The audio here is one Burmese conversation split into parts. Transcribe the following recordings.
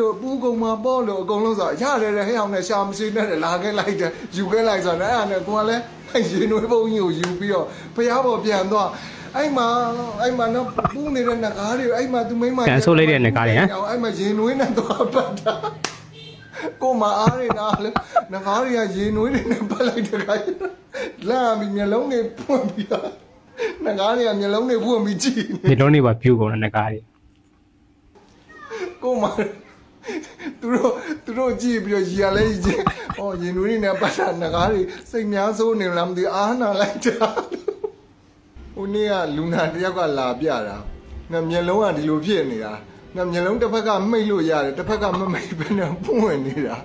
လို့ပူကုံမှာပေါ့လို့အကုန်လုံးဆိုရတယ်တဲ့ဟဲ့အောင်နဲ့ရှာမရှိနဲ့တဲ့လာခဲ့လိုက်တယ်ယူခဲ့လိုက်ဆိုတော့အဲ့ဒါနဲ့ကိုကလည်းရေနွေးပုံကြီးကိုယူပြီးတော့ဖျားပေါ်ပြန်သွားအဲ့မှာအဲ့မှာတော့ပူနေတဲ့နဂါးတွေအဲ့မှာသူမိမကန်ဆိုးလိုက်တဲ့နဂါးတွေဟမ်အဲ့မှာရေနွေးနဲ့သွားပတ်တာကိုမအားရတာလေနဂါးတွေကရေနွေးတွေနဲ့ပတ်လိုက်တဲ့ခါကျလာပြီးမျက်လုံးတွေပွင့်ပြီးတော့နဂါးတွေကမျက်လုံးတွေပွင့်ပြီးကြည့်နေဒီလုံးနေပါဖြူကုန်တဲ့နဂါးတွေကိုမ သူတို့သူတို့ကြည့်ပြီးတော့ရီရလဲရီချင်းဟောရင်နွေးနေနဲ့ပတ်တာငကားတွေစိတ်များစိုးနေလားမသိဘူးအာနာလိုက်တာဟိုနေ့ကလူနာတစ်ယောက်ကလာပြတာငါမျက်လုံးကဒီလိုဖြစ်နေတာငါမျက်လုံးတစ်ဖက်ကမိတ်လို့ရတယ်တစ်ဖက်ကမမိတ်ဘဲနဲ့ပွင့်နေတာ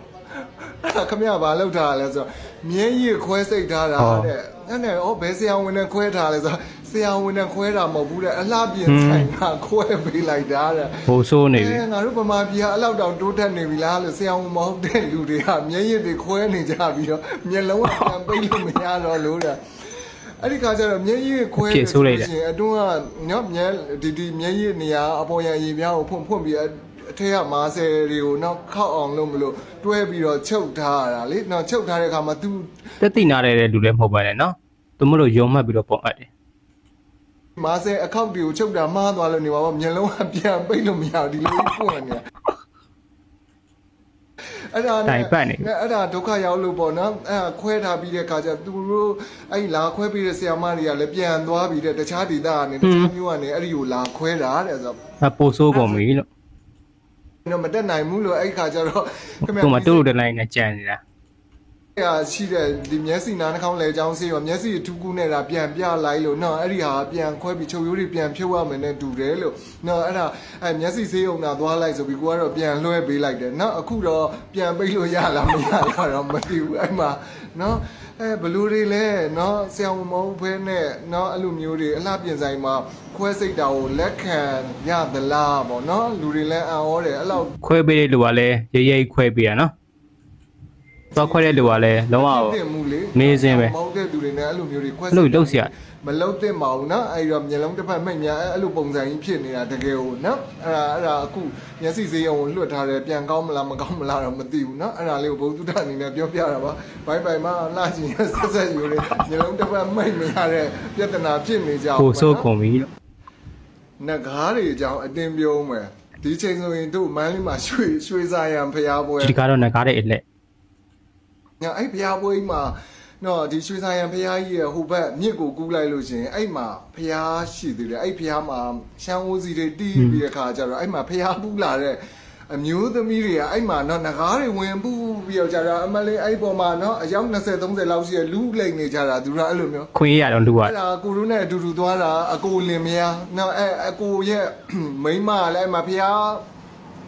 အဲ့ဒါခမရဘာလောက်ထားလဲဆိုတော့မြဲရည်ခွဲစိတ်ထားတာတဲ့အဲ့နဲ့ဩဘယ်ဆရာဝန်နဲ့ခွဲထားလဲဆိုတော့ ဆရာဝန်နဲ့ခွဲတာမဟုတ်ဘူးတဲ့အလှပြင်ဆိုင်ကခွဲပေးလိုက်တာတဲ့ဟိုဆိုးနေပြီအဲငါတို့ဗမာပြည်ကအလောက်တောင်တိုးတက်နေပြီလားလို့ဆရာဝန်မဟုတ်တဲ့လူတွေကမျက်ရည်တွေခွဲနေကြပြီးတော့မျက်လုံးကပြန်ပိတ်လို့မရတော့လို့တဲ့အဲ့ဒီခါကျတော့မျက်ရည်ခွဲရင်အတွင်းကနော်မျက်ဒီဒီမျက်ရည်နေရာအပေါ်ရန်ရည်များကိုဖွင့်ဖွင့်ပြီးအထက်ကမာဆယ်တွေကိုနောက်ခောက်အောင်လုပ်မလို့တွဲပြီးတော့ချုပ်ထားရတာလေနောက်ချုပ်ထားတဲ့အခါမှာ तू တက်တိနာတဲ့လူလည်းမဟုတ်ပါနဲ့နော်သူမလို့ယုံမှတ်ပြီးတော့ပုံအပ်တယ် မာဆယ်အခောက်တွေကိုချုပ်တာမှားသွားလို့နေပါဘောမျက်လုံးကပြန်ပိတ်လို့မရဘူးဒီလိုကြီးပွင့်နေတာအဲ့ဒါနဲ့တိုင်ပတ်နေအဲ့ဒါဒုက္ခရောက်လို့ပေါ့နော်အဲ့ဒါခွဲထားပြီးတဲ့ခါကျသူတို့အဲ့လာခွဲပြီးတဲ့ဆရာမတွေကလည်းပြန်သွားပြီးတဲ့တခြားဒေသကနေတခြားမျိုးကနေအဲ့ဒီကိုလာခွဲတာတဲ့ဆိုတော့အပိုဆိုးကုန်ပြီလို့တော့မတက်နိုင်ဘူးလို့အဲ့ဒီခါကျတော့ခင်ဗျာသူ့မှာတူတူတလိုင်းနဲ့ကြံနေတာ ရာရှိတဲ့ဒီမျက်စိနားနှာခေါင်းလဲချောင်းဆေးရောမျက်စိထူးကူးနေတာပြန်ပြလိုက်လို့နော်အဲ့ဒီဟာပြန်ခွဲပြီးချုပ်ရိုးတွေပြန်ဖြုတ်ရမယ်နဲ့တူတယ်လို့နော်အဲ့ဒါအဲ့မျက်စိဆေးုံနာသွားလိုက်ဆိုပြီးကိုကတော့ပြန်လွှဲပေးလိုက်တယ်နော်အခုတော့ပြန်ပိတ်လို့ရလားမရလားတော့မသိဘူးအဲ့မှာနော်အဲဘလူတွေလဲနော်ဆရာမမဟုတ်ဘဲနဲ့နော်အဲ့လိုမျိုးတွေအလှပြင်ဆိုင်မှာခွဲစိတ်တာကိုလက်ခံရသလားပေါ့နော်လူတွေလည်းအံ့ဩတယ်အဲ့လောက်ခွဲပေးတဲ့လူကလည်းရိပ်ရိပ်ခွဲပေးရနော် သွားခွဲတဲ့လူကလည်းလုံးဝ တင်မှုလေ မေးစင်းပဲ မဟုတ်တဲ့သူတွေနဲ့အဲ့လိုမျိုးတွေခွဲ အဲ့လိုလုပ်เสีย မလုံးသင့်ပါဘူးเนาะအဲ့တော့မျက်လုံးတစ်ဖက်မိတ်များအဲ့အဲ့လိုပုံစံကြီးဖြစ်နေတာတကယ်ကိုเนาะအဲ့ဒါအဲ့ဒါအခုမျက်စိစေးရုံကိုလွတ်ထားတယ်ပြန်ကောင်းမလားမကောင်းမလားတော့မသိဘူးเนาะအဲ့ဒါလေးကိုဘုသူတ္တအနေနဲ့ပြောပြတာပါဘိုင်ဘိုင်မှာလှချင်ရဆက်ဆက်ယူနေမျက်လုံးတစ်ဖက်မိတ်မရတဲ့ပြဿနာဖြစ်နေကြ ပိုဆိုး ပေါ့ ကုန်ပြီလို့ နဂါးတွေအကြောင်းအတင်းပြောမယ်ဒီချိန်ဆိုရင်တို့မန်းလေးမှာရွှေရွှေစာရံဖျားပွဲ ဒီကတော့နဂါးတဲ့အလက် ည အဲ့ဘုရားပွဲကြီးမှာနော်ဒီရွှေဆိုင်ရန်ဘုရားကြီးရဲ့ဟိုဘက်မြစ်ကိုကူးလိုက်လို့ရှရင်အဲ့မှာဘုရားရှိသေးတယ်အဲ့ဘုရားမှာရှမ်းဦးစီတွေတီးပြီးတဲ့ခါကျတော့အဲ့မှာဘုရားပူးလာတဲ့အမျိုးသမီးတွေကအဲ့မှာနော်ငကားတွေဝင်ပူးပြီးတော့ကြတော့အမလေးအဲ့ပေါ်မှာနော်အယောက်20 30လောက်ရှိတဲ့လူလိမ့်နေကြတာသူကအဲ့လိုမျိုးခွင့်ရတော့လူကအဲ့ဒါကိုရုနဲ့အတူတူသွားတာအကိုလင်မယားနော်အဲ့အကိုရဲ့မိန်းမကလည်းအဲ့မှာဘုရား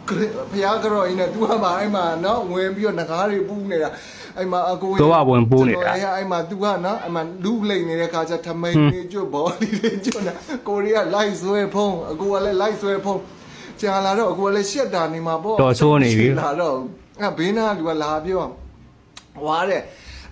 ဘုရားကြော်ရင်နဲ့သူကမှအဲ့မှာနော်ဝင်ပြီးတော့ငကားတွေပူးနေတာအဲ့မှာအကိုရဲ့တော့ဝင်ပိုးနေတာကျွန်တော်ရဲ့အဲ့မှာ तू ကနော်အဲ့မှာလူလိမ့်နေတဲ့ခါကျထမိန်နေကျွတ်ဘောလီတွေကျွတ်နေကိုရီးယားလိုက်ဆွဲဖုံးအကိုကလည်းလိုက်ဆွဲဖုံးကြာလာတော့အကိုကလည်းရှက်တာနေမှာပေါ့တော်ဆိုးနေပြီလာတော့အဲ့ဘေးနာလူကလာပြောဝါတဲ့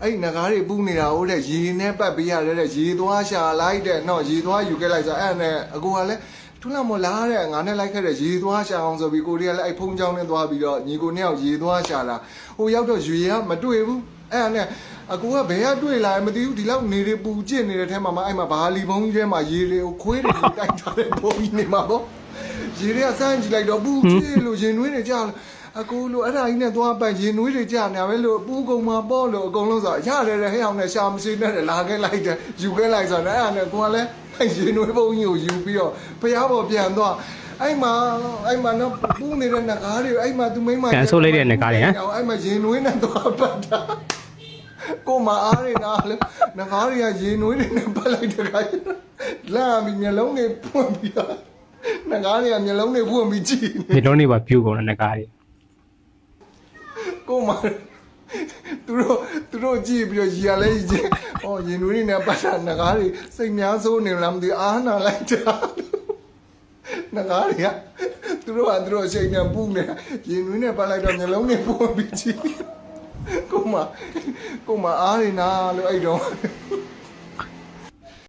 အဲ့ဒီငကားတွေပူးနေတာဟုတ်တဲ့ရေနဲ့ပတ်ပေးရတယ်တဲ့ရေသွားရှာလိုက်တဲ့နော်ရေသွားယူခဲ့လိုက်ဆိုအဲ့နဲ့အကိုကလည်း ထူးလာမလားတဲ့ငါနဲ့လိုက်ခဲ့တဲ့ရေသွားရှာအောင်ဆိုပြီးကိုရီးယားလည်းအဲ့ဖုံးချောင်းနဲ့သွားပြီးတော့ညီကိုနှစ်ယောက်ရေသွားရှာတာဟိုရောက်တော့ရေကမတွေ့ဘူးအဲ့ဒါနဲ့အကူကဘယ်ကတွေ့လာလဲမသိဘူးဒီလောက်နေတွေပူကျင့်နေတဲ့ထဲမှာမှအဲ့မှာဘာလီဘုံကြီးထဲမှာရေတွေကိုခွေးတွေတိုက်ထားတဲ့ဘုံကြီးနေမှာပေါ့ရေတွေကစမ်းကြည့်လိုက်တော့ပူကျင့်လို့ရင်နွေးနေကြလို့အကူလို့အဲ့ဒါကြီးနဲ့သွားပန့်ရင်နွေးတွေကြနေပဲလို့ပူကုံမှာပေါ့လို့အကုန်လုံးဆိုရတယ်တဲ့ဟဲ့အောင်နဲ့ရှာမရှိနဲ့လာခဲ့လိုက်တယ်ယူခဲ့လိုက်ဆိုတော့အဲ့ဒါနဲ့ကိုကလည်း ရင်နွေးဘုံကြီးကိုယူပြီးတော့ဖျားပေါ်ပြန်သွားအဲ့မှာအဲ့မှာတော့ပူနေတဲ့နဂါးတွေအဲ့မှာသူမိမကန်ဆိုးလိုက်တဲ့နဂါးတွေဟမ်အဲ့မှာရင်နွေးနဲ့သွားပတ်တာကိုမအားရနာလေငကားတွေကရေနွေးတွေနဲ့ပတ်လိုက်တဲ့ခါကျလာပြီးမျက်လုံးတွေပွင့်ပြီးတော့ငကားတွေကမျက်လုံးတွေပွင့်ပြီးကြည့်နေဒီလုံးနေပါဖြူကုန်တဲ့နဂါးတွေကိုမသူတို့သူတို့ကြည့်ပြီးတော့ရီရလဲရီ ချင်းဟောရင်နွေးတွေနဲ့ပတ်တာငကားတွေစိတ်များစိုးနေလားမသိဘူးအာနာလိုက်တာငကားတွေကသူတို့ကသူတို့အချိန်နဲ့ပူနေတာရင်နွေးနဲ့ပတ်လိုက်တော့မျက်လုံးတွေပွင့်ပြီးကြည့်ကိုမကိုမအားရနာလို့အဲ့တော့